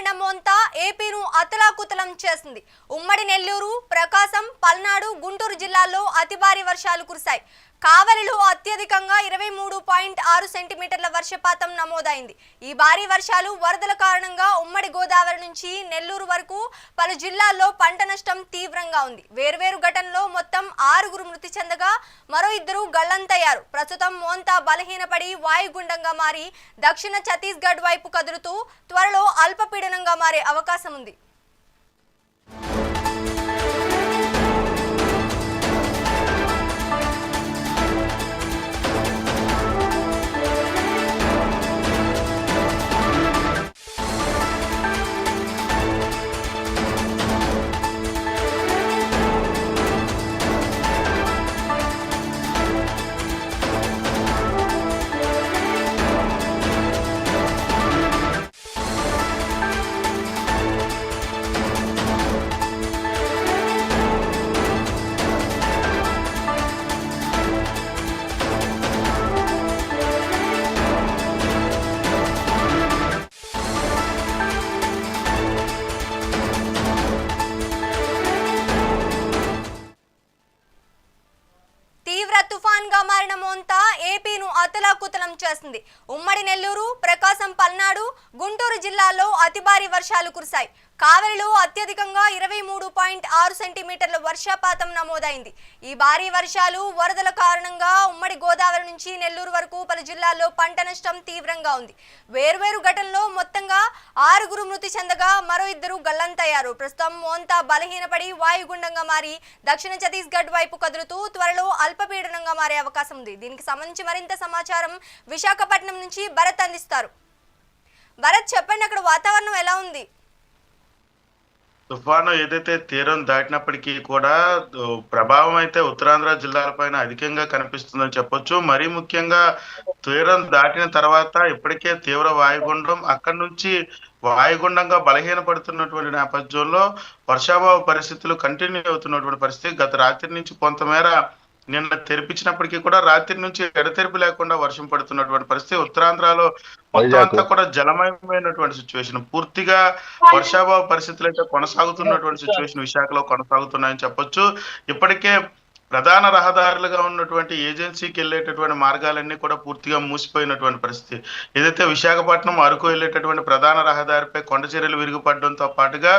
పరిణామం ఏపీను అతలాకుతలం చేసింది. ఉమ్మడి నెల్లూరు ప్రకాశం పల్నాడు గుంటూరు జిల్లాల్లో అతి భారీ వర్షాలు కురిశాయి. కావలిలో అత్యధికంగా ఇరవై మూడు పాయింట్ ఆరు సెంటీమీటర్ల వర్షపాతం నమోదైంది. ఈ భారీ వర్షాలు వరదల కారణంగా ఉమ్మడి గోదావరి నుంచి నెల్లూరు వరకు పలు జిల్లాల్లో పంట నష్టం తీవ్రంగా ఉంది. వేర్వేరు ఘటనలో మొత్తం ఆరుగురు మృతి చెందగా మరో ఇద్దరు గల్లంతయ్యారు. ప్రస్తుతం మోంతా బలహీనపడి వాయుగుండంగా మారి దక్షిణ ఛత్తీస్గఢ్ వైపు కదులుతూ త్వరలో అల్పపీడనంగా మారే అవకాశం ఉంది గుంటూరు జిల్లాలో అతి భారీ వర్షాలు కురిశాయి. కావలిలో అత్యధికంగా ఇరవై మూడు పాయింట్ ఆరు సెంటీమీటర్ల వర్షపాతం నమోదైంది. ఈ భారీ వర్షాలు వరదల కారణంగా ఉమ్మడి గోదావరి నుంచి నెల్లూరు వరకు పలు జిల్లాల్లో పంట నష్టం తీవ్రంగా ఉంది. వేర్వేరు ఘటనలో మొత్తంగా ఆరుగురు మృతి చెందగా మరో ఇద్దరు గల్లంతయ్యారు. ప్రస్తుతం మోంతా బలహీనపడి వాయుగుండంగా మారి దక్షిణ ఛత్తీస్గఢ్ వైపు కదులుతూ త్వరలో అల్పపీడనంగా మారే అవకాశం ఉంది. దీనికి సంబంధించి మరింత సమాచారం విశాఖపట్నం నుంచి భరత్ అందిస్తారు. భరత్ చెప్పండి అక్కడ వాతావరణం ఎలా ఉంది? తుఫాను ఏదైతే తీరం దాటినప్పటికీ కూడా ప్రభావం అయితే ఉత్తరాంధ్ర జిల్లాలపైన అధికంగా కనిపిస్తుందని చెప్పొచ్చు. మరీ ముఖ్యంగా తీరం దాటిన తర్వాత ఇప్పటికే తీవ్ర వాయుగుండం అక్కడి నుంచి వాయుగుండంగా బలహీనపడుతున్నటువంటి నేపథ్యంలో వర్షాభావ పరిస్థితులు కంటిన్యూ అవుతున్నటువంటి పరిస్థితి గత రాత్రి నుంచి కొంతమేర నిన్న తెరిపించినప్పటికీ కూడా రాత్రి నుంచి ఎడతెరిపి లేకుండా వర్షం పడుతున్నటువంటి పరిస్థితి. ఉత్తరాంధ్రలో మొత్తం అంతా కూడా జలమయమైనటువంటి సిచ్యువేషన్ పూర్తిగా వర్షాభావ పరిస్థితులు అయితే కొనసాగుతున్నటువంటి సిచ్యువేషన్ విశాఖలో కొనసాగుతున్నాయని చెప్పొచ్చు. ఇప్పటికే ప్రధాన రహదారులుగా ఉన్నటువంటి ఏజెన్సీకి వెళ్ళేటటువంటి మార్గాలన్నీ కూడా పూర్తిగా మూసిపోయినటువంటి పరిస్థితి. ఏదైతే విశాఖపట్నం అరకు వెళ్ళేటటువంటి ప్రధాన రహదారిపై కొండ చర్యలు విరిగిపడడంతో పాటుగా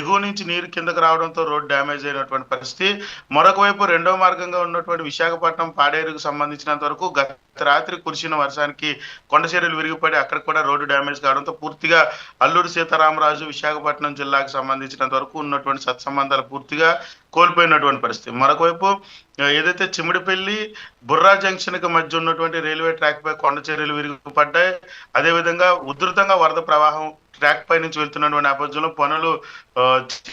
ఎగువ నుంచి నీరు కిందకు రావడంతో రోడ్ డ్యామేజ్ అయినటువంటి పరిస్థితి. మరొక వైపు రెండో మార్గంగా ఉన్నటువంటి విశాఖపట్నం పాడేరుకు సంబంధించినంత వరకు గత రాత్రి కురిసిన వర్షానికి కొండ చర్యలు విరిగిపడి అక్కడ కూడా రోడ్డు డ్యామేజ్ కావడంతో పూర్తిగా అల్లూరు సీతారామరాజు విశాఖపట్నం జిల్లాకు సంబంధించినంత వరకు ఉన్నటువంటి సత్సంబంధాలు పూర్తిగా కోల్పోయినటువంటి పరిస్థితి. మరొకవైపు ఏదైతే చిమిడిపల్లి బుర్రా జంక్షన్కి మధ్య ఉన్నటువంటి రైల్వే ట్రాక్ పై కొండ చర్యలు విరిగిపడ్డాయి. అదేవిధంగా ఉధృతంగా వరద ప్రవాహం ట్రాక్ పై నుంచి వెళ్తున్నటువంటి నేపథ్యంలో పనులు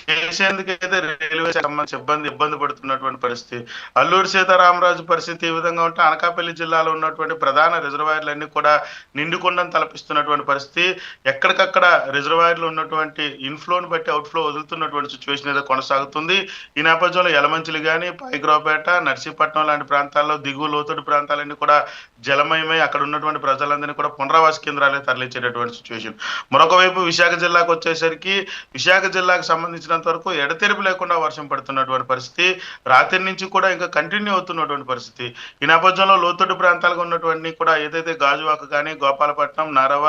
చేసేందుకైతే రైల్వే సంబంధించి ఇబ్బంది ఇబ్బంది పడుతున్నటువంటి పరిస్థితి. అల్లూరి సీతారామరాజు పరిస్థితి ఈ విధంగా ఉంటే అనకాపల్లి జిల్లాలో ఉన్నటువంటి ప్రధాన రిజర్వాయర్లన్నీ కూడా నిండుకుండని తలపిస్తున్నటువంటి పరిస్థితి. ఎక్కడికక్కడ రిజర్వాయర్లు ఉన్నటువంటి ఇన్ఫ్లోని బట్టి అవుట్ఫ్లో వదులుతున్నటువంటి సిచ్యువేషన్ అయితే కొనసాగుతుంది. ఈ నేపథ్యంలో యలమంచిలి కానీ పైగ్రోపేట నర్సీపట్నం లాంటి ప్రాంతాల్లో దిగువ లోతట్టు ప్రాంతాలన్నీ కూడా జలమయమై అక్కడ ఉన్నటువంటి ప్రజలందరినీ కూడా పునరావాస కేంద్రాలే తరలించేటటువంటి సిచ్యువేషన్. మరొక మరోవైపు విశాఖ జిల్లాకు వచ్చేసరికి విశాఖ జిల్లాకు సంబంధించినంత వరకు ఎడతెరిపి లేకుండా వర్షం పడుతున్నటువంటి పరిస్థితి రాత్రి నుంచి కూడా ఇంకా కంటిన్యూ అవుతున్నటువంటి పరిస్థితి. ఈ నేపథ్యంలో లోతట్టు ప్రాంతాలుగా ఉన్నటువంటి కూడా ఏదైతే గాజువాక కానీ గోపాలపట్నం నరవ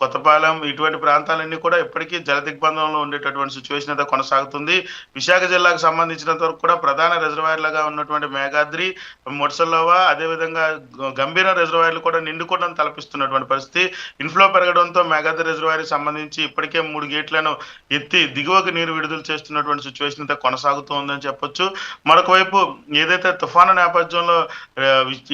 కొత్తపాలెం ఇటువంటి ప్రాంతాలన్నీ కూడా ఇప్పటికీ జల దిగ్బంధంలో ఉండేటటువంటి సిచ్యువేషన్ అయితే కొనసాగుతుంది. విశాఖ జిల్లాకు సంబంధించినంత వరకు కూడా ప్రధాన రిజర్వాయర్లుగా ఉన్నటువంటి మేఘాద్రి ముడ్సల్లోవా అదేవిధంగా గంభీర రిజర్వాయర్లు కూడా నిండుకోవడం తలపిస్తున్నటువంటి పరిస్థితి. ఇన్ఫ్లో పెరగడంతో మేఘాద్రి రిజర్వాయర్కి సంబంధించి ఇప్పటికే మూడు గేట్లను ఎత్తి దిగువకు నీరు విడుదల చేస్తున్నటువంటి సిచ్యువేషన్ అయితే కొనసాగుతూ ఉందని చెప్పొచ్చు. మరొకవైపు ఏదైతే తుఫాను నేపథ్యంలో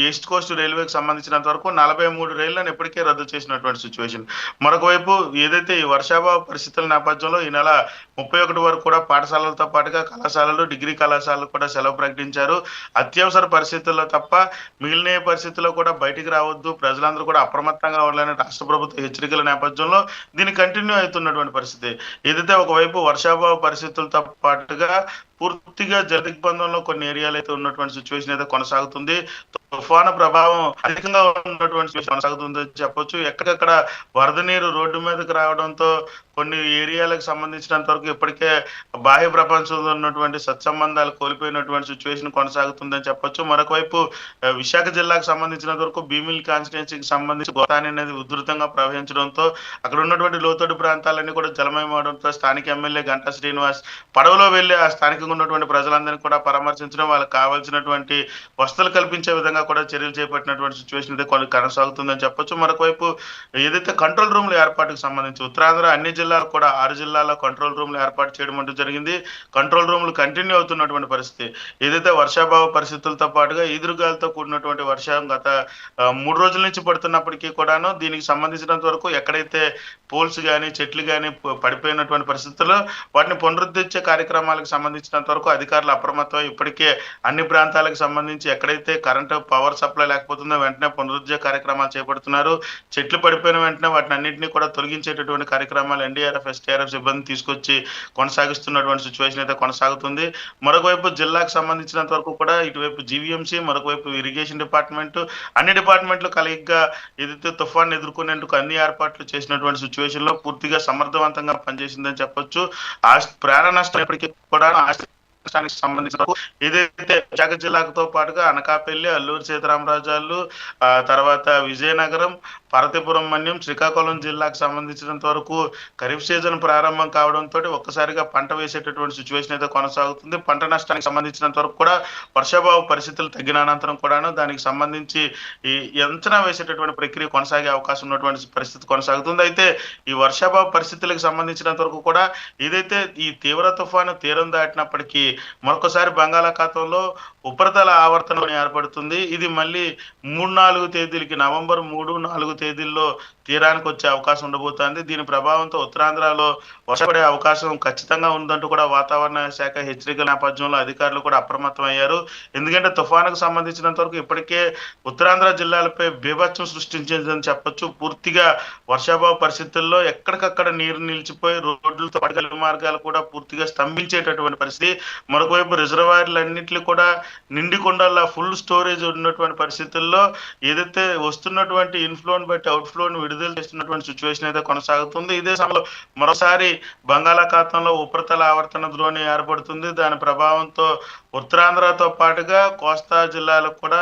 ఈస్ట్ కోస్ట్ రైల్వేకి సంబంధించినంత వరకు నలభై మూడు రైళ్ళను ఇప్పటికే రద్దు చేసినటువంటి సిచ్యువేషన్ మరొక వైపు ఏదైతే ఈ వర్షాభావ పరిస్థితుల నేపథ్యంలో ఈ నెల ముప్పై ఒకటి వరకు కూడా పాఠశాలలతో పాటుగా కళాశాలలు డిగ్రీ కళాశాలలు కూడా సెలవు ప్రకటించారు. అత్యవసర పరిస్థితుల్లో తప్ప మిగిలిన పరిస్థితుల్లో కూడా బయటికి రావద్దు. ప్రజలందరూ కూడా అప్రమత్తంగా ఉండాలని రాష్ట్ర ప్రభుత్వ హెచ్చరికల నేపథ్యంలో దీన్ని కంటిన్యూ అవుతున్నటువంటి పరిస్థితి. ఏదైతే ఒకవైపు వర్షాభావ పరిస్థితులతో పాటుగా పూర్తిగా జల దిగ్బంధంలో కొన్ని ఏరియాలు అయితే ఉన్నటువంటి సిచ్యువేషన్ అయితే కొనసాగుతుంది. తుఫాను ప్రభావం అధికంగా ఉన్నటువంటి కొనసాగుతుందో కొనసాగుతుందని చెప్పొచ్చు. ఎక్కడెక్కడ వరద నీరు రోడ్డు మీదకి రావడంతో కొన్ని ఏరియాలకు సంబంధించినంత వరకు ఇప్పటికే బాహ్య ప్రపంచంలో ఉన్నటువంటి సత్సంబంధాలు కోల్పోయినటువంటి సిచ్యువేషన్ కొనసాగుతుందని చెప్పొచ్చు. మరొకవైపు విశాఖ జిల్లాకు సంబంధించినంత వరకు భీమిల్ కాన్స్టిట్యున్సీకి సంబంధించి గోతాని అనేది ఉధృతంగా ప్రవహించడంతో అక్కడ ఉన్నటువంటి లోతట్టు ప్రాంతాలన్నీ కూడా జలమయమవడంతో స్థానిక ఎమ్మెల్యే గంటా శ్రీనివాస్ పడవలో వెళ్ళి ఆ స్థానికంగా ఉన్నటువంటి ప్రజలందరినీ కూడా పరామర్శించడం వాళ్ళకి కావాల్సినటువంటి వసతులు కల్పించే విధంగా కూడా చర్యలు చేపట్టినటువంటి సిచ్యువేషన్ అయితే కొన్ని కొనసాగుతుందని చెప్పొచ్చు. మరొకవైపు ఏదైతే కంట్రోల్ రూమ్ల ఏర్పాటుకు సంబంధించి ఉత్తరాంధ్ర అన్ని జిల్లాలు కూడా ఆరు జిల్లాల్లో కంట్రోల్ రూమ్లు ఏర్పాటు చేయడం అంటూ జరిగింది. కంట్రోల్ రూమ్లు కంటిన్యూ అవుతున్నటువంటి పరిస్థితి. ఏదైతే వర్షాభావ పరిస్థితులతో పాటుగా ఈదురుగాలతో కూడినటువంటి వర్షం గత మూడు రోజుల నుంచి పడుతున్నప్పటికీ కూడాను దీనికి సంబంధించినంత వరకు ఎక్కడైతే పోల్స్ కానీ చెట్లు కానీ పడిపోయినటువంటి పరిస్థితుల్లో వాటిని పునరుద్ధరించే కార్యక్రమాలకు సంబంధించినంత వరకు అధికారులు అప్రమత్తం ఇప్పటికే అన్ని ప్రాంతాలకు సంబంధించి ఎక్కడైతే కరెంటు పవర్ సప్లై లేకపోతుందో వెంటనే పునరుద్యోగ కార్యక్రమాలు చేపడుతున్నారు. చెట్లు పడిపోయిన వెంటనే వాటిని అన్నింటినీ కూడా తొలగించేటటువంటి కార్యక్రమాలు ఎన్డీఆర్ఎఫ్ ఎస్టీఆర్ఎఫ్ సిబ్బంది తీసుకొచ్చి కొనసాగిస్తున్నటువంటి సిచ్యువేషన్ అయితే కొనసాగుతుంది. మరొకవైపు జిల్లాకు సంబంధించినంత వరకు కూడా ఇటువైపు జీవీఎంసీ మరొకవైపు ఇరిగేషన్ డిపార్ట్మెంట్ అన్ని డిపార్ట్మెంట్లు కలిగిగా ఏదైతే తుఫాన్ ఎదుర్కొనేందుకు అన్ని ఏర్పాట్లు చేసినటువంటి సిచ్యువేషన్లో పూర్తిగా సమర్థవంతంగా పనిచేసిందని చెప్పొచ్చు. ప్రాణ నష్టం ఎప్పటికీ కూడా ఆస్తి రాష్ట్రానికి సంబంధించిన ఏదైతే విశాఖ జిల్లాతో పాటుగా అనకాపల్లి అల్లూరు సీతారామరాజాలు ఆ తర్వాత విజయనగరం పరతిపురం మన్యం శ్రీకాకుళం జిల్లాకు సంబంధించినంత వరకు ఖరీఫ్ సీజన్ ప్రారంభం కావడంతో ఒక్కసారిగా పంట వేసేటటువంటి సిచ్యువేషన్ అయితే కొనసాగుతుంది. పంట నష్టానికి సంబంధించినంత వరకు కూడా వర్షాభావ పరిస్థితులు తగ్గిన అనంతరం కూడాను దానికి సంబంధించి ఈ అంచనా వేసేటటువంటి ప్రక్రియ కొనసాగే అవకాశం ఉన్నటువంటి పరిస్థితి కొనసాగుతుంది. అయితే ఈ వర్షాభావ పరిస్థితులకు సంబంధించినంత వరకు కూడా ఏదైతే ఈ తీవ్ర తుఫాను తీరం దాటినప్పటికీ మరొకసారి బంగాళాఖాతంలో ఉపరితల ఆవర్తనం ఏర్పడుతుంది. ఇది మళ్ళీ మూడు నాలుగు తేదీలకి నవంబర్ మూడు నాలుగు తేదీల్లో తీరానికి వచ్చే అవకాశం ఉండబోతోంది. దీని ప్రభావంతో ఉత్తరాంధ్రలో వర్షపడే అవకాశం ఖచ్చితంగా ఉందంటూ కూడా వాతావరణ శాఖ హెచ్చరికల నేపథ్యంలో అధికారులు కూడా అప్రమత్తం అయ్యారు ఎందుకంటే తుఫానుకు సంబంధించినంత వరకు ఇప్పటికే ఉత్తరాంధ్ర జిల్లాలపై బీభత్సం సృష్టించిందని చెప్పొచ్చు. పూర్తిగా వర్షాభావ పరిస్థితుల్లో ఎక్కడికక్కడ నీరు నిలిచిపోయి రోడ్లతో మార్గాలు కూడా పూర్తిగా స్తంభించేటటువంటి పరిస్థితి. మరొకవైపు రిజర్వాయర్లన్నింటినీ రిజర్వాయర్లు అన్నింటినీ కూడా నిండి కొండల్లా ఫుల్ స్టోరేజ్ ఉన్నటువంటి పరిస్థితుల్లో ఏదైతే వస్తున్నటువంటి ఇన్ఫ్లోని బట్టి అవుట్ఫ్లోని విడుదల చేస్తున్నటువంటి సిచ్యువేషన్ అయితే కొనసాగుతుంది. ఇదే సమయంలో మరోసారి బంగాళాఖాతంలో ఉపరితల ఆవర్తన ద్రోణి ఏర్పడుతుంది. దాని ప్రభావంతో ఉత్తరాంధ్రతో పాటుగా కోస్తా జిల్లాలకు కూడా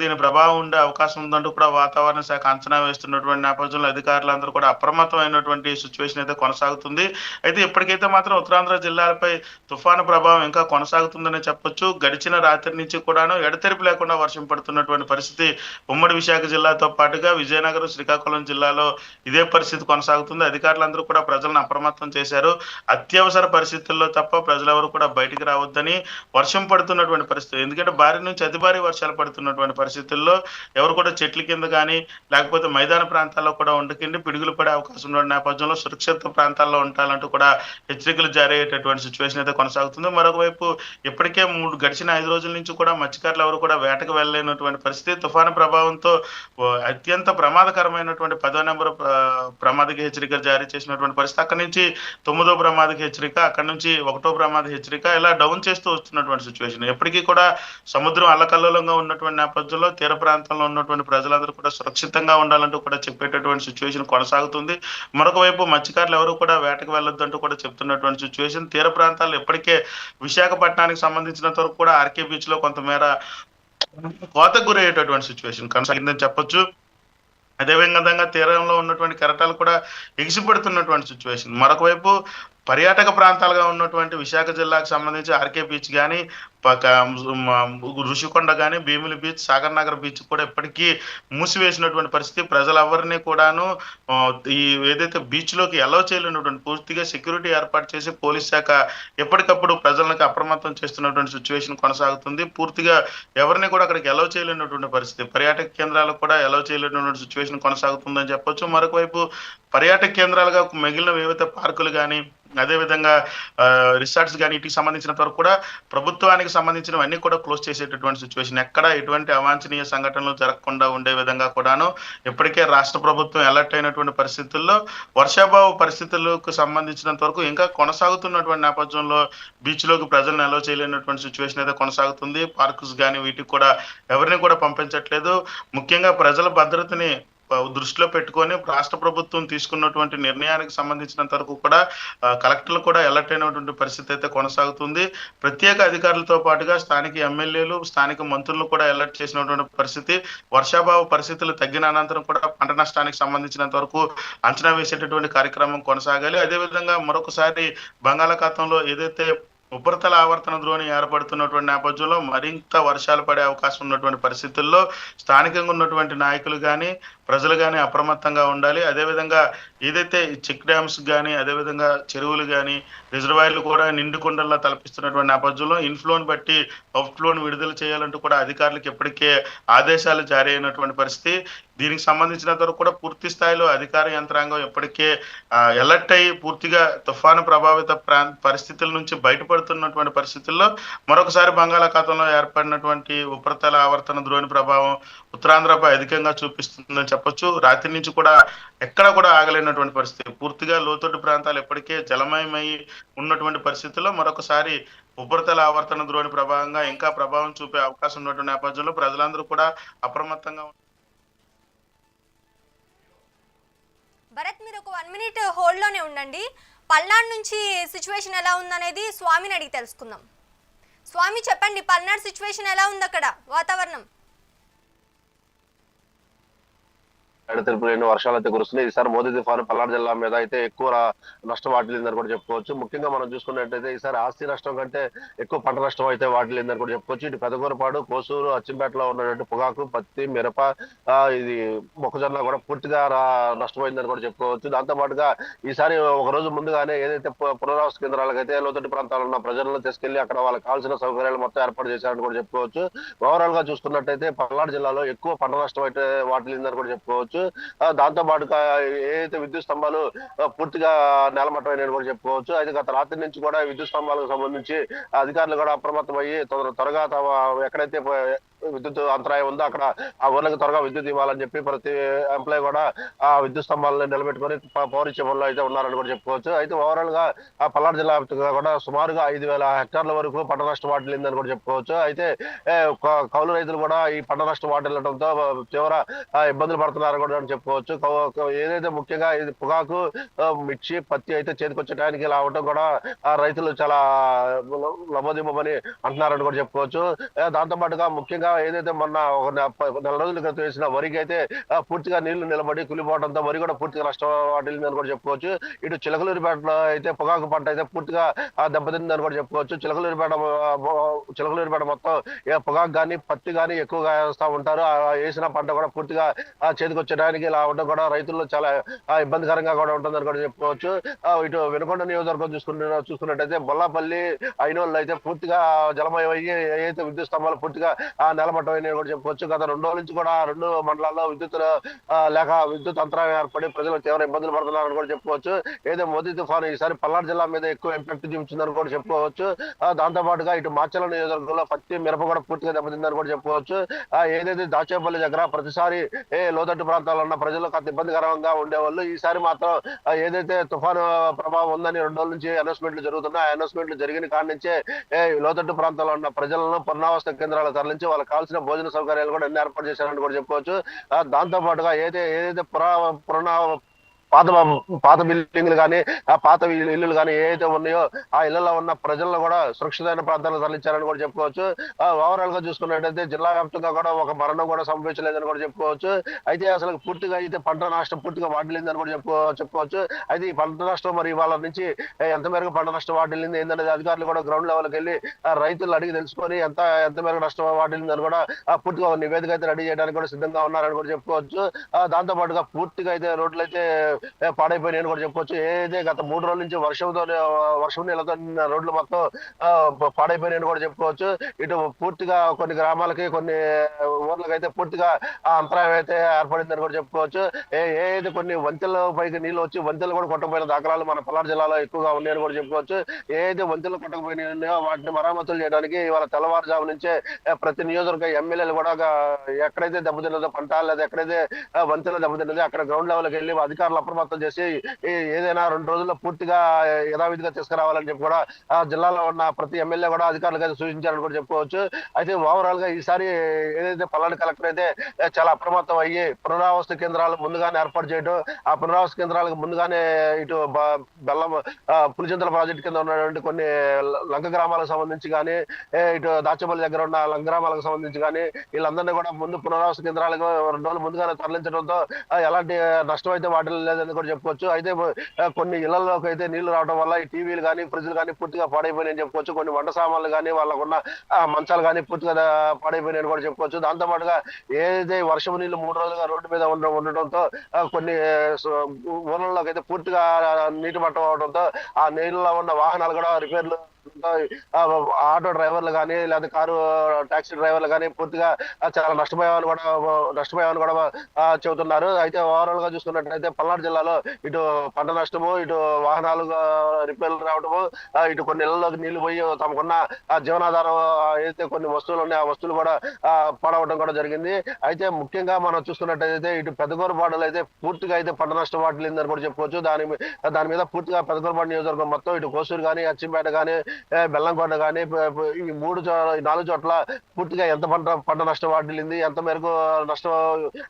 దీని ప్రభావం ఉండే అవకాశం ఉందంటూ కూడా వాతావరణ శాఖ అంచనా వేస్తున్నటువంటి నేపథ్యంలో అధికారులందరూ కూడా అప్రమత్తమైనటువంటి సిచ్యువేషన్ అయితే కొనసాగుతుంది. అయితే ఇప్పటికైతే మాత్రం ఉత్తరాంధ్ర జిల్లాలపై తుఫాను ప్రభావం ఇంకా కొనసాగుతుందని చెప్పొచ్చు. గడిచిన రాత్రి నుంచి కూడాను ఎడతెరిపి లేకుండా వర్షం పడుతున్నటువంటి పరిస్థితి ఉమ్మడి విశాఖ జిల్లాతో పాటుగా విజయనగరం శ్రీకాకుళం జిల్లాలో ఇదే పరిస్థితి కొనసాగుతుంది. అధికారులందరూ కూడా ప్రజలను అప్రమత్తం చేశారు. అత్యవసర పరిస్థితుల్లో తప్ప ప్రజలెవరూ కూడా బయటికి రావద్దని వర్షం పడుతున్నటువంటి పరిస్థితి. ఎందుకంటే భారీ నుంచి అతి భారీ వర్షాలు పడుతున్నటువంటి పరిస్థితుల్లో ఎవరు కూడా చెట్ల కింద కానీ లేకపోతే మైదాన ప్రాంతాల్లో కూడా ఉండకండి. పిడుగులు పడే అవకాశం ఉన్న నేపథ్యంలో సురక్షిత ప్రాంతాల్లో ఉండాలంటూ కూడా హెచ్చరికలు జారీ అయ్యేటటువంటి సిచ్యువేషన్ అయితే కొనసాగుతుంది. మరొక వైపు ఇప్పటికే మూడు గడిచిన ఐదు రోజుల నుంచి కూడా మత్స్యకారులు ఎవరు కూడా వేటకు వెళ్ళలేనటువంటి పరిస్థితి. తుఫాను ప్రభావంతో అత్యంత ప్రమాదకరమైనటువంటి పదో నెంబర్ ప్రమాదక హెచ్చరిక జారీ చేసినటువంటి పరిస్థితి. అక్కడి నుంచి తొమ్మిదో ప్రమాదక హెచ్చరిక అక్కడి నుంచి ఒకటో ప్రమాద హెచ్చరిక ఇలా డౌన్ చేస్తూ వస్తున్నటువంటి సిచ్యువేషన్ ఎప్పటికీ కూడా సముద్రం అల్లకల్లోలంగా ఉన్నటువంటి నేపథ్యంలో తీర ప్రాంతంలో ఉన్నటువంటి ప్రజలందరూ కూడా సురక్షితంగా ఉండాలంటూ కూడా చెప్పేటటువంటి సిచ్యువేషన్ కొనసాగుతుంది. మరొక వైపు మత్స్యకారులు ఎవరు కూడా వేటకు వెళ్ళొద్దంటూ కూడా చెప్తున్నటువంటి సిచ్యువేషన్ తీర ప్రాంతాల్లో ఇప్పటికే విశాఖపట్నానికి సంబంధించినంత వరకు కూడా ఆర్కే బీచ్లో కొంతమేర కోతకు గురయ్యేటటువంటి సిచ్యువేషన్ కొనసాగిందని చెప్పొచ్చు. అదేవిధంగా తీరంలో ఉన్నటువంటి కెరటాలు కూడా ఎగిసిపడుతున్నటువంటి సిచ్యువేషన్ మరొక వైపు పర్యాటక ప్రాంతాలుగా ఉన్నటువంటి విశాఖ జిల్లాకు సంబంధించి ఆర్కే బీచ్ కానీ ఋషికొండ కానీ భీమిలి బీచ్ సాగర్ నగర్ బీచ్ కూడా ఇప్పటికీ మూసివేసినటువంటి పరిస్థితి. ప్రజలెవరిని కూడాను ఈ ఏదైతే బీచ్లోకి అలౌ చేయలేనటువంటి పూర్తిగా సెక్యూరిటీ ఏర్పాటు చేసి పోలీస్ శాఖ ఎప్పటికప్పుడు ప్రజలకు అప్రమత్తం చేస్తున్నటువంటి సిచ్యువేషన్ కొనసాగుతుంది. పూర్తిగా ఎవరిని కూడా అక్కడికి అలౌ చేయలేనటువంటి పరిస్థితి. పర్యాటక కేంద్రాలకు కూడా అలౌ చేయలేనటువంటి సిచ్యువేషన్ కొనసాగుతుందని చెప్పొచ్చు. మరొక వైపు పర్యాటక కేంద్రాలుగా మిగిలిన ఏవైతే పార్కులు కానీ అదేవిధంగా రిసార్ట్స్ కానీ వీటికి సంబంధించినంత వరకు కూడా ప్రభుత్వానికి సంబంధించినవన్నీ కూడా క్లోజ్ చేసేటటువంటి సిచ్యువేషన్ ఎక్కడ ఎటువంటి అవాంఛనీయ సంఘటనలు జరగకుండా ఉండే విధంగా కూడాను ఇప్పటికే రాష్ట్ర ప్రభుత్వం అలర్ట్ అయినటువంటి పరిస్థితుల్లో వర్షాభావ పరిస్థితులకు సంబంధించినంత వరకు ఇంకా కొనసాగుతున్నటువంటి నేపథ్యంలో బీచ్లోకి ప్రజలను అలో చేయలేనటువంటి సిచ్యువేషన్ అయితే కొనసాగుతుంది. పార్క్స్ కానీ వీటికి కూడా ఎవరిని కూడా పంపించట్లేదు. ముఖ్యంగా ప్రజల భద్రతని దృష్టిలో పెట్టుకొని రాష్ట్ర ప్రభుత్వం తీసుకున్నటువంటి నిర్ణయానికి సంబంధించినంత వరకు కూడా కలెక్టర్లు కూడా అలర్ట్ అయినటువంటి పరిస్థితి అయితే కొనసాగుతుంది. ప్రత్యేక అధికారులతో పాటుగా స్థానిక ఎమ్మెల్యేలు స్థానిక మంత్రులు కూడా అలర్ట్ చేసినటువంటి పరిస్థితి. వర్షాభావ పరిస్థితులు తగ్గిన అనంతరం కూడా పంట నష్టానికి సంబంధించినంత వరకు అంచనా వేసేటటువంటి కార్యక్రమం కొనసాగాలి. అదేవిధంగా మరొకసారి బంగాళాఖాతంలో ఏదైతే ఉపరితల ఆవర్తన ద్రోణి ఏర్పడుతున్నటువంటి నేపథ్యంలో మరింత వర్షాలు పడే అవకాశం ఉన్నటువంటి పరిస్థితుల్లో స్థానికంగా ఉన్నటువంటి నాయకులు కానీ ప్రజలు కానీ అప్రమత్తంగా ఉండాలి. అదేవిధంగా ఏదైతే ఈ చెక్ డ్యామ్స్ కానీ అదేవిధంగా చెరువులు కానీ రిజర్వాయర్లు కూడా నిండుకుండల్లా తలపిస్తున్నటువంటి నేపథ్యంలో ఇన్ఫ్లోని బట్టి అవుట్ఫ్లోని విడుదల చేయాలంటూ కూడా అధికారులకు ఇప్పటికే ఆదేశాలు జారీ అయినటువంటి పరిస్థితి. దీనికి సంబంధించినంత వరకు కూడా పూర్తి స్థాయిలో అధికార యంత్రాంగం ఇప్పటికే ఎలర్ట్ అయ్యి పూర్తిగా తుఫాను ప్రభావిత ప్రాం పరిస్థితుల నుంచి బయటపడుతున్నటువంటి పరిస్థితుల్లో మరొకసారి బంగాళాఖాతంలో ఏర్పడినటువంటి ఉపరితల ఆవర్తన ద్రోణి ప్రభావం ఉత్తరాంధ్రపై అధికంగా చూపిస్తుందని చెప్పొచ్చు. రాత్రి నుంచి కూడా ఎక్కడ కూడా ఆగలేనటువంటి పరిస్థితి. పూర్తిగా లోతట్టు ప్రాంతాలు ఎప్పటికే జలమయమై ఉన్నటువంటి పరిస్థితుల్లో మరొకసారి ఉపరితల ఆవర్తన ద్రోణి ప్రభావంగా ఇంకా ప్రభావం చూపే అవకాశం ఉన్నటువంటి నేపథ్యంలో ప్రజలందరూ కూడా అప్రమత్తంగా భరత్ మీరు ఒక వన్ మినిట్ హోల్డ్లోనే ఉండండి. పల్నాడు నుంచి సిచ్యువేషన్ ఎలా ఉందనేది స్వామిని అడిగి తెలుసుకుందాం. స్వామి చెప్పండి పల్నాడు సిచ్యువేషన్ ఎలా ఉంది అక్కడ వాతావరణం? తెలుపు లేని వర్షాలు అయితే కురుస్తున్నాయి. ఈసారి మోదీ తుఫాను పల్నాడు జిల్లా మీద అయితే ఎక్కువ నష్టం వాటిల్లిందని కూడా చెప్పుకోవచ్చు. ముఖ్యంగా మనం చూసుకున్నట్టయితే ఈసారి ఆస్తి నష్టం కంటే ఎక్కువ పంట నష్టం అయితే వాటిల్లిందని కూడా చెప్పుకోవచ్చు. ఇటు పెదగూరపాడు కోసూరు అచ్చింపేటలో ఉన్నటువంటి పొగాకు పత్తి మిరప ఇది మొక్కజొన్న కూడా పూర్తిగా నష్టమైందని కూడా చెప్పుకోవచ్చు. దాంతో పాటుగా ఈసారి ఒక రోజు ముందుగానే ఏదైతే పునరావాస కేంద్రాలకు అయితే లోతట్టు ప్రాంతాల్లో ఉన్న ప్రజలను తీసుకెళ్ళి అక్కడ వాళ్ళకి కావాల్సిన సౌకర్యాలు మొత్తం ఏర్పాటు చేశారని కూడా చెప్పుకోవచ్చు. ఓవరాల్గా చూసుకున్నట్టయితే పల్నాడు జిల్లాలో ఎక్కువ పంట నష్టం అయితే వాటిల్లిందని కూడా చెప్పుకోవచ్చు. చెప్పుకోవచ్చు దాంతో పాటుగా ఏదైతే విద్యుత్ స్తంభాలు పూర్తిగా నెలమట్టమైన కూడా చెప్పుకోవచ్చు. అయితే గత రాత్రి నుంచి కూడా విద్యుత్ స్తంభాలకు సంబంధించి అధికారులు కూడా అప్రమత్తమయ్యి త్వర- త్వరగా తమ ఎక్కడైతే విద్యుత్ అంతరాయం ఉందో అక్కడ ఆ ఊర్లకు త్వరగా విద్యుత్ ఇవ్వాలని చెప్పి ప్రతి ఎంప్లాయ్ కూడా ఆ విద్యుత్ స్తంభాలను నిలబెట్టుకొని పవర్ ఇచ్చే పనులు అయితే ఉన్నారని కూడా చెప్పుకోవచ్చు అయితే ఓవరాల్గా ఆ పల్నాడు జిల్లా కూడా సుమారుగా ఐదు వేల హెక్టార్ల వరకు పంట నష్టం వాటిల్లిందని కూడా చెప్పుకోవచ్చు అయితే కౌలు రైతులు కూడా ఈ పంట నష్టం వాటిల్లడంతో తీవ్ర ఇబ్బందులు పడుతున్నారు కూడా చెప్పుకోవచ్చు ఏదైతే ముఖ్యంగా ఇది పొగాకు మిర్చి పత్తి అయితే చేతికొచ్చే టైంకి ఇలా అవడం కూడా ఆ రైతులు చాలా లభోదిబ్బని అంటున్నారని కూడా చెప్పుకోవచ్చు దాంతో పాటుగా ముఖ్యంగా ఏదైతే మొన్న ఒక నెల రోజుల క్రితం వేసిన వరికి అయితే పూర్తిగా నీళ్ళు నిలబడి కులిపోవడంతో వరి కూడా పూర్తిగా నష్టం వాటిల్లిందని కూడా చెప్పుకోవచ్చు. ఇటు చిలకలూరిపేటలో అయితే పొగాకు పంట అయితే పూర్తిగా దెబ్బతిందని కూడా చెప్పుకోవచ్చు. చిలకలూరిపేట చిలకలూరిపేట మొత్తం పొగాకు కానీ పత్తి కానీ ఎక్కువగా వేస్తా ఉంటారు. వేసిన పంట కూడా పూర్తిగా చేతికొచ్చడానికి ఇలా ఉండడం కూడా రైతుల్లో చాలా ఇబ్బందికరంగా కూడా ఉంటుందని కూడా చెప్పుకోవచ్చు. ఇటు వెనుకొండ నియోజకవర్గం చూసుకుంటున్న చూసుకున్నట్టయితే బొల్లాపల్లి అయినోళ్ళు అయితే పూర్తిగా జలమయం అయ్యి ఏదైతే విద్యుత్ స్తంభాలు పూర్తిగా ఆ కూడా చెప్పుకోవచ్చు. గత రెండు రోజుల నుంచి కూడా రెండు మండలాల్లో విద్యుత్ లేక విద్యుత్ అంతరాయం ఏర్పడి ప్రజలు తీవ్ర ఇబ్బందులు పడుతున్నారని కూడా చెప్పుకోవచ్చు. ఏదో మోదీ తుఫాను ఈసారి పల్నాడు జిల్లా మీద ఎక్కువ ఇంపాక్ట్ చూపించిందని కూడా చెప్పుకోవచ్చు. దాంతో పాటుగా ఇటు మాచల నియోజకవర్గంలో పత్తి మిరప కూడా పూర్తిగా దెబ్బతిందని కూడా చెప్పుకోవచ్చు. ఏదైతే దాచేపల్లి దగ్గర ప్రతిసారి ఏ లోతట్టు ప్రాంతాల్లో ఉన్న ప్రజలు కాస్త ఇబ్బందికరంగా ఉండేవాళ్ళు ఈసారి మాత్రం ఏదైతే తుఫాను ప్రభావం ఉందని రెండు రోజుల నుంచి అనౌన్స్మెంట్లు జరుగుతున్నాయి. ఆ అనౌన్స్మెంట్లు జరిగిన కాడి నుంచే లోతట్టు ప్రాంతాల్లో ఉన్న ప్రజలను పునరావాస కేంద్రాలు తరలించి వాళ్ళకి కావాల్సిన భోజన సౌకర్యాలు కూడా అన్ని ఏర్పాటు చేశారని కూడా చెప్పుకోవచ్చు. దాంతో పాటుగా ఏదైతే ఏదైతే పురా పురాణ పాత పాత బిల్డింగ్లు కానీ ఆ పాత ఇల్లులు కానీ ఏవైతే ఉన్నాయో ఆ ఇళ్ళలో ఉన్న ప్రజలను కూడా సురక్షితమైన ప్రాంతాలకు తరలించారని కూడా చెప్పుకోవచ్చు. ఆ, ఓవరాల్గా చూసుకున్నట్టయితే జిల్లా వ్యాప్తంగా కూడా ఒక మరణం కూడా సంభవించలేదని కూడా చెప్పుకోవచ్చు. అయితే అసలు పూర్తిగా అయితే పంట నష్టం పూర్తిగా వాటిల్లిందని కూడా చెప్పుకో చెప్పుకోవచ్చు. అయితే ఈ పంట నష్టం మరి వాళ్ళ నుంచి ఎంత మేరకు పంట నష్టం వాటిల్లింది ఏందనేది అధికారులు కూడా గ్రౌండ్ లెవెల్కి వెళ్ళి రైతులు అడిగి తెలుసుకొని ఎంత ఎంత మేరకు నష్టం వాటిల్లిందని కూడా ఆ, పూర్తిగా నివేదిక అయితే రెడీ చేయడానికి కూడా సిద్ధంగా ఉన్నారని కూడా చెప్పుకోవచ్చు. దాంతో పాటుగా పూర్తిగా అయితే రోడ్లు అయితే పాడైపోయినాయని కూడా చెప్పుకోవచ్చు. ఏదైతే గత మూడు రోజుల నుంచి వర్షంతో వర్షం నీళ్ళతో రోడ్లు మొత్తం ఆ, పాడైపోయినాయని కూడా చెప్పుకోవచ్చు. ఇటు పూర్తిగా కొన్ని గ్రామాలకి కొన్ని ఊర్లకి అయితే పూర్తిగా అంతరాయం అయితే ఏర్పడిందని కూడా చెప్పుకోవచ్చు. ఏ ఏదైతే కొన్ని వంతెల పైకి నీళ్ళు వచ్చి వంతెలు కూడా కొట్టకపోయిన దాఖలాలు మన పల్నాడు జిల్లాలో ఎక్కువగా ఉన్నాయని కూడా చెప్పుకోవచ్చు. ఏదైతే వంతెలు కొట్టకపోయినాయో వాటిని మరమ్మతులు చేయడానికి ఇవాళ తెల్లవారుజాము నుంచే ప్రతి నియోజకవర్గ ఎమ్మెల్యేలు కూడా ఎక్కడైతే దెబ్బతిన్నదో పంట లేదా ఎక్కడైతే ఆ, వంతెన దెబ్బతిన్నదో అక్కడ గ్రౌండ్ లెవెల్కి వెళ్ళి అధికారులు అప్రమత్తం చేసి ఏదైనా రెండు రోజుల్లో పూర్తిగా యథావిధిగా తీసుకురావాలని చెప్పి కూడా ఆ జిల్లాలో ఉన్న ప్రతి ఎమ్మెల్యే కూడా అధికారులకు అయితే సూచించారని కూడా చెప్పుకోవచ్చు. అయితే ఓవరాల్గా ఈసారి ఏదైతే పల్నాడు కలెక్టర్ అయితే చాలా అప్రమత్తం అయ్యి పునరావాస కేంద్రాలు ముందుగానే ఏర్పాటు చేయడం ఆ పునరావాస కేంద్రాలకు ముందుగానే ఇటు బ- బెల్లం పులిచింతల ప్రాజెక్టు కింద ఉన్నటువంటి కొన్ని లంక గ్రామాలకు సంబంధించి కానీ ఇటు దాచపల్లి దగ్గర ఉన్న లంక గ్రామాలకు సంబంధించి కానీ వీళ్ళందరినీ కూడా ముందు పునరావాస కేంద్రాలకు రెండు రోజులు ముందుగానే తరలించడంతో ఎలాంటి నష్టం అయితే వాటిలో లేదని కూడా చెప్పుకోవచ్చు. అయితే కొన్ని ఇళ్ళలోకి అయితే నీళ్ళు రావడం వల్ల ఈ టీవీలు కానీ ఫ్రిడ్జ్లు కానీ పూర్తిగా పాడైపోయినాయని చెప్పుకోవచ్చు. కొన్ని వంట సామాన్లు కానీ వాళ్ళకున్న ఆ, మంచాలు కానీ పూర్తిగా పాడైపోయినాయని కూడా చెప్పుకోవచ్చు. దాంతో పాటుగా ఏదైతే వర్షం నీళ్ళు మూడు రోజులుగా రోడ్డు మీద ఉండడం ఉండటంతో కొన్ని ఊర్లలోకి అయితే పూర్తిగా నీటి మట్టం అవడంతో ఆ నీళ్ళలో ఉన్న వాహనాలు కూడా రిపేర్లు ఆటో డ్రైవర్లు కానీ లేదా కారు టాక్సీ డ్రైవర్లు కానీ పూర్తిగా చాలా నష్టపోయామని కూడా నష్టపోయామని కూడా చెబుతున్నారు. అయితే ఓవరాల్గా చూసుకున్నట్లయితే పల్నాడు జిల్లాలో ఇటు పంట నష్టము ఇటు వాహనాలు రిపేర్లు రావడము ఇటు కొన్ని ఇళ్ళలోకి నీళ్ళు పోయి తమకున్న జీవనాధారం ఏదైతే కొన్ని వస్తువులు ఉన్నాయో ఆ వస్తువులు కూడా ఆ, పాడవడం కూడా జరిగింది. అయితే ముఖ్యంగా మనం చూసుకున్నట్టయితే ఇటు పెద్దగోరపాడులో అయితే పూర్తిగా అయితే పంట నష్టం వాటిల్లిందని కూడా చెప్పుకోవచ్చు. దాని దాని మీద పూర్తిగా పెద్దగోరపాడు నియోజకవర్గం మొత్తం ఇటు కోసూరు కానీ అచ్చింపేట కానీ బెల్లంకొండ కానీ ఈ మూడు చో ఈ నాలుగు చోట్ల పూర్తిగా ఎంత పంట పంట నష్టం వాటిల్లింది ఎంత మేరకు నష్టం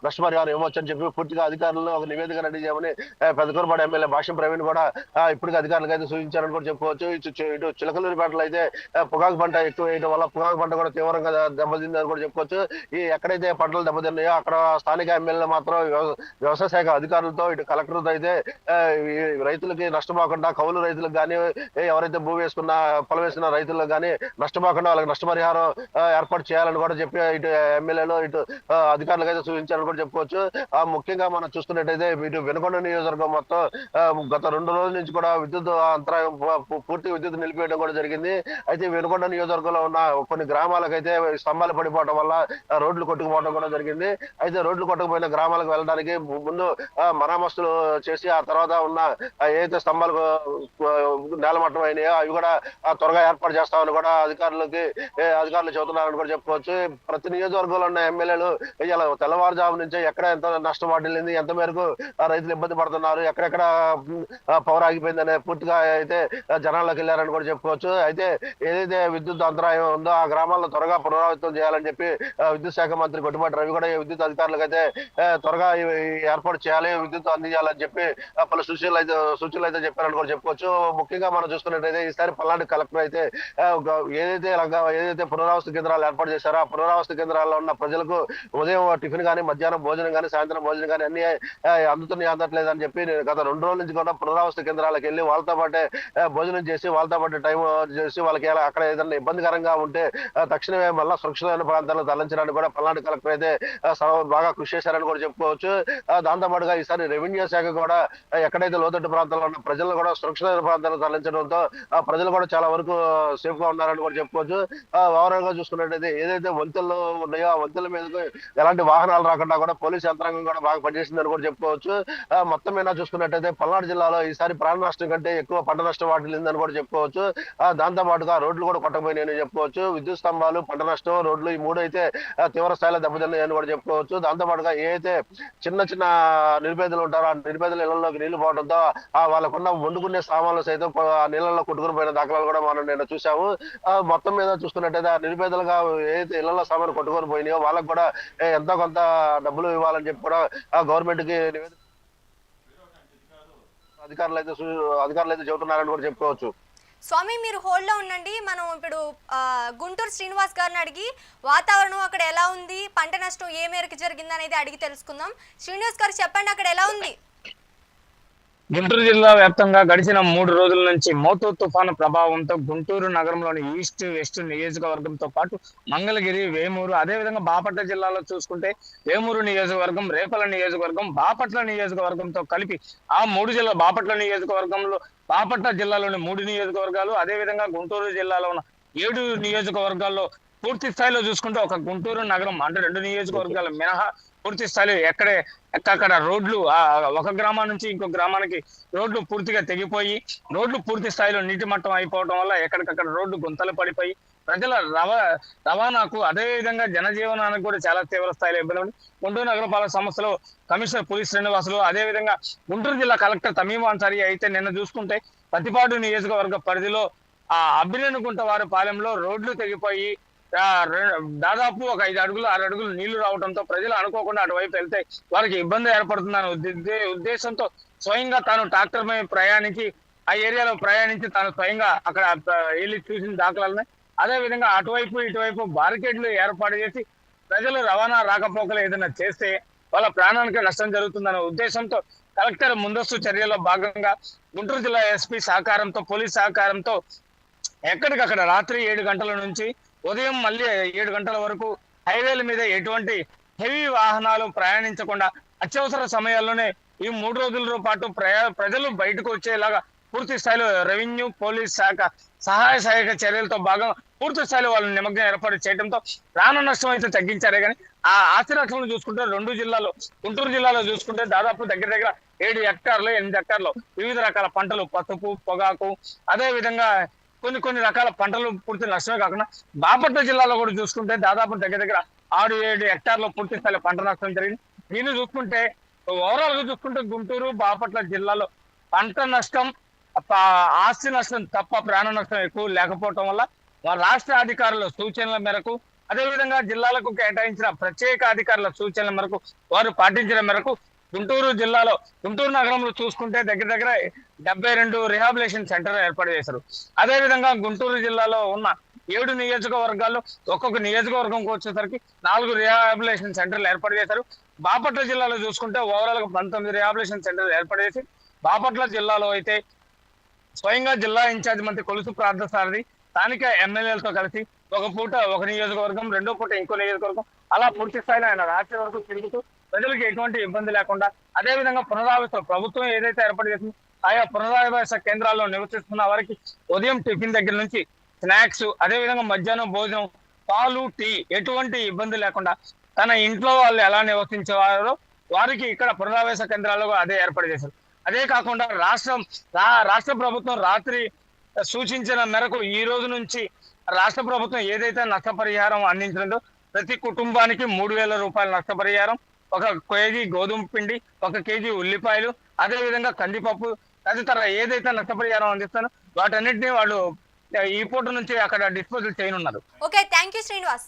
నష్టపరిహారం ఇవ్వచ్చు అని చెప్పి పూర్తిగా అధికారులు ఒక నివేదిక రెడీ చేయమని ఏ, పెద్దకూరపాడు ఎమ్మెల్యే భాష్యం ప్రవీణ్ కూడా ఇప్పటికి అధికారులకు అయితే సూచించారని కూడా చెప్పుకోవచ్చు. ఇటు చి- చిలకలూరిపేటలో అయితే పొగాకు పంట ఎక్కువ వేయడం వల్ల పొగాకు పంట కూడా తీవ్రంగా దెబ్బతిందని కూడా చెప్పుకోవచ్చు. ఈ ఎక్కడైతే పంటలు దెబ్బతిన్నాయో అక్కడ స్థానిక ఎమ్మెల్యే మాత్రం వ్యవసాయ శాఖ అధికారులతో ఇటు కలెక్టర్తో అయితే రైతులకి నష్టపోకుండా కౌలు రైతులకు కానీ ఎవరైతే భూ వేసుకున్న పొలం వేసిన రైతులకు కానీ నష్టపోకుండా వాళ్ళకి నష్టపరిహారం ఏర్పాటు చేయాలని కూడా చెప్పి ఇటు ఎమ్మెల్యేలు ఇటు అధికారులకు అయితే సూచించాలని కూడా చెప్పుకోవచ్చు. ఆ, ముఖ్యంగా మనం చూసుకున్నట్టయితే ఇటు వెనుకొండ నియోజకవర్గం మొత్తం గత రెండు రోజుల నుంచి కూడా విద్యుత్ అంతరాయం పూర్తి విద్యుత్ నిలిపివేయడం కూడా జరిగింది. అయితే వెనుకొండ నియోజకవర్గంలో ఉన్న కొన్ని గ్రామాలకైతే స్తంభాలు పడిపోవడం వల్ల రోడ్లు కొట్టుకుపోవడం కూడా జరిగింది. అయితే రోడ్లు కొట్టుకుపోయిన గ్రామాలకు వెళ్ళడానికి ముందు ఆ, మరామస్తులు చేసి ఆ తర్వాత ఉన్న ఏదైతే స్తంభాలు నేలమట్టం అయినాయో అవి కూడా ఆ, త్వరగా ఏర్పాటు చేస్తామని కూడా అధికారులకి అధికారులు చెబుతున్నారని కూడా చెప్పుకోవచ్చు. ప్రతి నియోజకవర్గంలో ఉన్న ఎమ్మెల్యేలు ఇలా తెల్లవారుజాము నుంచి ఎక్కడ ఎంత నష్టం వాటిల్లింది ఎంత మేరకు రైతులు ఇబ్బంది పడుతున్నారు ఎక్కడెక్కడ పవర్ ఆగిపోయిందనే పూర్తిగా అయితే జనాల్లోకి వెళ్ళారని కూడా చెప్పుకోవచ్చు. అయితే ఏదైతే విద్యుత్ అంతరాయం ఉందో ఆ గ్రామాల్లో త్వరగా పునరావృతం చేయాలని చెప్పి ఆ, విద్యుత్ శాఖ మంత్రి గొడ్డుపాటి రవి కూడా ఈ విద్యుత్ అధికారులకు అయితే త్వరగా ఏర్పాటు చేయాలి విద్యుత్ అందించాలని చెప్పి పలు సూచనలు అయితే సూచనలు అయితే చెప్పారని కూడా చెప్పుకోవచ్చు. ముఖ్యంగా మనం చూసుకున్నట్టయితే ఈసారి పల్నాడు కలెక్టర్ అయితే ఏదైతే రంగ- ఏదైతే పునరావాస కేంద్రాలు ఏర్పాటు చేశారో ఆ పునరావాస కేంద్రాల్లో ఉన్న ప్రజలకు ఉదయం టిఫిన్ కానీ మధ్యాహ్నం భోజనం కానీ సాయంత్రం భోజనం కానీ అన్ని అందుతున్నాయి అందట్లేదు అని చెప్పి నేను గత రెండు రోజుల నుంచి కూడా పునరావాస కేంద్రాలకు వెళ్ళి వాళ్ళతో పాటే భోజనం చేసి వాళ్ళతో పాటు టైం చేసి వాళ్ళకి అక్కడ ఏదైనా ఇబ్బందికరంగా ఉంటే తక్షణమే మళ్ళా సురక్షితమైన ప్రాంతాలను తరలించడానికి కూడా పల్నాడు కలెక్టర్ అయితే బాగా కృషి చేశారని కూడా చెప్పుకోవచ్చు. దాంతోపాటుగా దాంతో పాటుగా ఈసారి రెవెన్యూ శాఖ కూడా ఎక్కడైతే లోతట్టు ప్రాంతాల్లో ఉన్న ప్రజలను కూడా సురక్షితమైన ప్రాంతాలకు తరలించడంతో ఆ ప్రజలు కూడా చాలా వరకు సేఫ్గా ఉన్నారని కూడా చెప్పుకోవచ్చు. ఓవరాల్గా చూసుకున్నట్టయితే ఏదైతే వంతెనలు ఉన్నాయో ఆ వంతెల మీదకు ఎలాంటి వాహనాలు రాకుండా కూడా పోలీస్ యంత్రాంగం కూడా బాగా పనిచేసిందని కూడా చెప్పుకోవచ్చు. ఆ, మొత్తం మీద చూసుకున్నట్టయితే పల్నాడు జిల్లాలో ఈసారి ప్రాణ నష్టం కంటే ఎక్కువ పంట నష్టం వాటిల్లిందని కూడా చెప్పుకోవచ్చు. ఆ, దాంతో పాటుగా రోడ్లు కూడా కొట్టకపోయినాయని చెప్పుకోవచ్చు. విద్యుత్ స్తంభాలు పంట నష్టం రోడ్లు ఈ మూడు అయితే తీవ్ర స్థాయిలో దెబ్బతిన్నాయని కూడా చెప్పుకోవచ్చు. దాంతో పాటుగా ఏ అయితే చిన్న చిన్న నిరుపేదలు ఉంటారో ఆ నిరుపేదల ఇళ్ళలోకి నీళ్ళు పోవడంతో ఆ వాళ్ళకున్న వండుకునే సామాన్లు సైతం ఆ నీళ్ళలో కొట్టుకుని పోయిన దాఖలాలు కూడా మనం నేను చూసాము మొత్తం మీద చూసుకున్నట్టయితే ఆ నిరుపేదలుగా ఏదైతే ఇళ్ళలో సామాన్లు కొట్టుకొని పోయినాయో వాళ్ళకు కూడా ఎంత ఎంతో కొంత డబ్బులు ఇవ్వాలని చెప్పి కూడా ఆ గవర్నమెంట్కి నివేదిక అధికారులు అయితే అధికారులు అయితే చెబుతున్నారని కూడా చెప్పుకోవచ్చు. స్వామి మీరు హోల్డ్లో ఉండండి. మనం ఇప్పుడు గుంటూరు శ్రీనివాస్ గారిని అడిగి వాతావరణం అక్కడ ఎలా ఉంది? పంట నష్టం ఏ మేరకు జరిగింది అనేది అడిగి తెలుసుకుందాం. శ్రీనివాస్ గారు చెప్పండి అక్కడ ఎలా ఉంది? గుంటూరు జిల్లా వ్యాప్తంగా గడిచిన మూడు రోజుల నుంచి మోతో తుఫాను ప్రభావంతో గుంటూరు నగరంలోని ఈస్ట్ వెస్ట్ నియోజకవర్గంతో పాటు మంగళగిరి వేమూరు అదేవిధంగా బాపట్ల జిల్లాలో చూసుకుంటే వేమూరు నియోజకవర్గం రేపల నియోజకవర్గం బాపట్ల నియోజకవర్గంతో కలిపి ఆ మూడు జిల్లా బాపట్ల నియోజకవర్గంలో బాపట్ల జిల్లాలోని మూడు నియోజకవర్గాలు అదేవిధంగా గుంటూరు జిల్లాలో ఉన్న ఏడు నియోజకవర్గాల్లో పూర్తి స్థాయిలో చూసుకుంటే ఒక గుంటూరు నగరం అంటే రెండు నియోజకవర్గాలు మినహా పూర్తి స్థాయిలో ఎక్కడే ఎక్కక్కడ రోడ్లు ఒక గ్రామం నుంచి ఇంకో గ్రామానికి రోడ్లు పూర్తిగా తెగిపోయి రోడ్లు పూర్తి స్థాయిలో నీటి మట్టం అయిపోవడం వల్ల ఎక్కడికక్కడ రోడ్లు గుంతలు పడిపోయి ప్రజల రవా రవాణాకు అదే విధంగా జనజీవనానికి కూడా చాలా తీవ్ర స్థాయిలో ఇబ్బంది ఉంది. గుంటూరు నగరపాలక సంస్థలో కమిషనర్ పులి శ్రీనివాసులు అదే విధంగా గుంటూరు జిల్లా కలెక్టర్ తమీం అన్సారీ అయితే నిన్న చూసుకుంటే ప్రతిపాడు నియోజకవర్గ పరిధిలో ఆ అబ్బినేనుకుంట వారి పాలెంలో రోడ్లు తెగిపోయి దాదాపు ఒక ఐదు అడుగులు ఆరు అడుగులు నీళ్ళు రావడంతో ప్రజలు అనుకోకుండా అటువైపు వెళ్తే వారికి ఇబ్బంది ఏర్పడుతుందనే ఉద్దేశంతో స్వయంగా తాను ట్రాక్టర్ మీద ప్రయాణించి ఆ ఏరియాలో ప్రయాణించి తాను స్వయంగా అక్కడ వెళ్ళి చూసిన దాఖలాలని అదే విధంగా అటువైపు ఇటువైపు బారికేడ్లు ఏర్పాటు చేసి ప్రజలు రవాణా రాకపోకలు ఏదైనా చేస్తే వాళ్ళ ప్రాణానికి నష్టం జరుగుతుందనే ఉద్దేశంతో కలెక్టర్ ముందస్తు చర్యలో భాగంగా గుంటూరు జిల్లా ఎస్పీ సహకారంతో పోలీస్ సహకారంతో ఎక్కడికక్కడ రాత్రి ఏడు గంటల నుంచి ఉదయం మళ్ళీ ఏడు గంటల వరకు హైవేల మీద ఎటువంటి హెవీ వాహనాలు ప్రయాణించకుండా అత్యవసర సమయాల్లోనే ఈ మూడు రోజుల పాటు ప్రయా ప్రజలు బయటకు వచ్చేలాగా పూర్తి స్థాయిలో రెవెన్యూ పోలీస్ శాఖ సహాయ సహాయక చర్యలతో భాగం పూర్తి స్థాయిలో వాళ్ళు నిమగ్నం ఏర్పాటు చేయడంతో ప్రాణ నష్టం అయితే తగ్గించారే కానీ ఆ ఆస్తి నష్టం చూసుకుంటే రెండు జిల్లాలో గుంటూరు జిల్లాలో చూసుకుంటే దాదాపు దగ్గర దగ్గర ఏడు హెక్టార్లు ఎనిమిది హెక్టార్లు వివిధ రకాల పంటలు పసుపు పొగాకు అదే విధంగా కొన్ని కొన్ని రకాల పంటలు పూర్తి నష్టమే కాకుండా బాపట్ల జిల్లాలో కూడా చూసుకుంటే దాదాపు దగ్గర దగ్గర ఆరు ఏడు హెక్టార్లు పూర్తి స్థాయి పంట నష్టం జరిగింది. దీన్ని చూసుకుంటే ఓవరాల్గా చూసుకుంటే గుంటూరు బాపట్ల జిల్లాలో పంట నష్టం ఆస్తి నష్టం తప్ప ప్రాణ నష్టం ఎక్కువ లేకపోవటం వల్ల వారి రాష్ట్ర అధికారుల సూచనల మేరకు అదేవిధంగా జిల్లాలకు కేటాయించిన ప్రత్యేక అధికారుల సూచనల మేరకు వారు పాటించిన మేరకు గుంటూరు జిల్లాలో గుంటూరు నగరంలో చూసుకుంటే దగ్గర దగ్గర డెబ్బై రెండు రిహాబిలేషన్ సెంటర్ ఏర్పాటు చేశారు. అదే విధంగా గుంటూరు జిల్లాలో ఉన్న ఏడు నియోజకవర్గాల్లో ఒక్కొక్క నియోజకవర్గంకి వచ్చేసరికి నాలుగు రిహాబిలేషన్ సెంటర్లు ఏర్పాటు చేశారు. బాపట్ల జిల్లాలో చూసుకుంటే ఓవరాల్గా పంతొమ్మిది రిహాబిలేషన్ సెంటర్లు ఏర్పాటు చేసి బాపట్ల జిల్లాలో అయితే స్వయంగా జిల్లా ఇన్ఛార్జ్ మంత్రి కొలుసు ప్రార్థ సారథి స్థానిక ఎమ్మెల్యేలతో కలిసి ఒక పూట ఒక నియోజకవర్గం రెండో పూట ఇంకో నియోజకవర్గం అలా పూర్తి స్థాయిలో ఆయన రాత్రి వరకు తిరుగుతూ ప్రజలకు ఎటువంటి ఇబ్బంది లేకుండా అదే విధంగా పునరావాస ప్రభుత్వం ఏదైతే ఏర్పాటు చేసిందో ఆయా పునరావాస కేంద్రాల్లో నివసిస్తున్న వారికి ఉదయం టిఫిన్ దగ్గర నుంచి స్నాక్స్ అదే విధంగా మధ్యాహ్నం భోజనం పాలు టీ ఎటువంటి ఇబ్బంది లేకుండా తన ఇంట్లో వాళ్ళు ఎలా నివసించేవారో వారికి ఇక్కడ పునరావాస కేంద్రాల్లో అదే ఏర్పాటు చేశారు. అదే కాకుండా రాష్ట్రం రా- రాష్ట్ర ప్రభుత్వం రాత్రి సూచించిన మేరకు ఈ రోజు నుంచి రాష్ట్ర ప్రభుత్వం ఏదైతే నష్టపరిహారం అందించిందో ప్రతి కుటుంబానికి మూడు వేల రూపాయల నష్టపరిహారం ఒక కేజీ గోధుమ పిండి ఒక కేజీ ఉల్లిపాయలు అదే విధంగా కందిపప్పు తదితర ఏదైతే నష్టపరిహారం అందిస్తానో వాటన్నిటిని వాళ్ళు ఈ పూట నుంచి అక్కడ డిస్పోజల్ చేయనున్నారు. Okay thank you Srinivas.